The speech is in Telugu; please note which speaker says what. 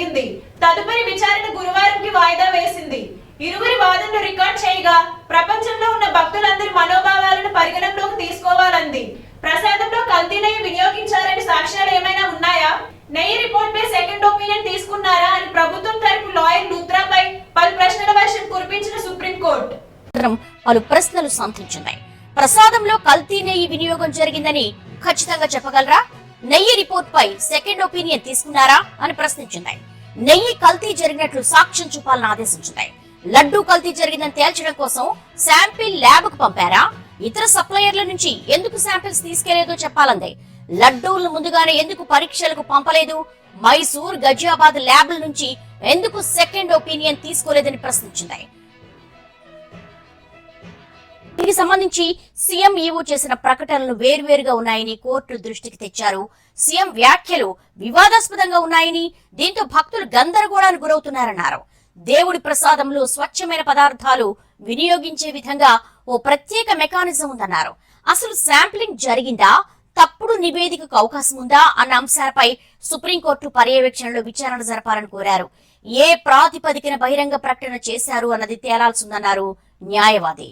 Speaker 1: జరిగింది. తదుపరి విచారణ గురువారంకి వాయిదా వేసింది. ఇరువురి వాదనలు రికార్డ్ చేయగా ప్రపంచంలో ఉన్న భక్తులందరి మనోభావాలను పరిగణనలోకి తీసుకోవాలంది. ప్రసాదంలో కల్తీ నెయ్యి వినియోగించారని సాక్ష్యాలు ఏమైనా ఉన్నాయా? నెయ్యి రిపోర్ట్ పై సెకండ్ ఒపీనియన్ తీసుకున్నారా అని ప్రభుత్వం తరపు లాయర్ లూత్రాపై పలు ప్రశ్నల వర్షం కురిపించిన సుప్రీంకోర్టు.
Speaker 2: పలు ప్రశ్నలు సంతరించున్నాయి ప్రసాదంలో కల్తీ నెయ్యి వినియోగం జరిగిందని ఖచ్చితంగా చెప్పగలరా? నెయ్యి రిపోర్ట్ పై సెకండ్ ఒపీనియన్ తీసుకున్నారా అని ప్రశ్నించింది. నెయ్యి కల్తీ జరిగినట్లు సాక్ష్యం చూపాలని ఆదేశించింది. లడ్డూ కల్తీ జరిగిందని తేల్చడం కోసం శాంపిల్ ల్యాబ్కు పంపారా? ఇతర సప్లయర్ల నుంచి ఎందుకు శాంపిల్స్ తీసుకెళ్ళేదో చెప్పాలంది. లడ్డూలను ముందుగానే ఎందుకు పరీక్షలకు పంపలేదు? మైసూర్ గజియాబాద్ ల్యాబ్ల నుంచి ఎందుకు సెకండ్ ఒపీనియన్ తీసుకోలేదని ప్రశ్నించింది. దీనికి సంబంధించి సీఎం ఈవో చేసిన ప్రకటనలు వేర్వేరుగా ఉన్నాయని కోర్టు దృష్టికి తెచ్చారు. సీఎం వ్యాఖ్యలు వివాదాస్పదంగా ఉన్నాయని దీంతో భక్తులు గందరగోళానికి గురవుతున్నారన్నారు. దేవుడి ప్రసాదంలో స్వచ్ఛమైన పదార్థాలు వినియోగించే విధంగా ఓ ప్రత్యేక మెకానిజం ఉందన్నారు. అసలు శాంప్లింగ్ జరిగిందా? తప్పుడు నివేదికకు అవకాశం ఉందా? అన్న అంశాలపై సుప్రీంకోర్టు పర్యవేక్షణలో విచారణ జరపాలని కోరారు. ఏ ప్రాతిపదికన బహిరంగ ప్రకటన చేశారు అన్నది తేలాల్సిందన్నారు న్యాయవాది.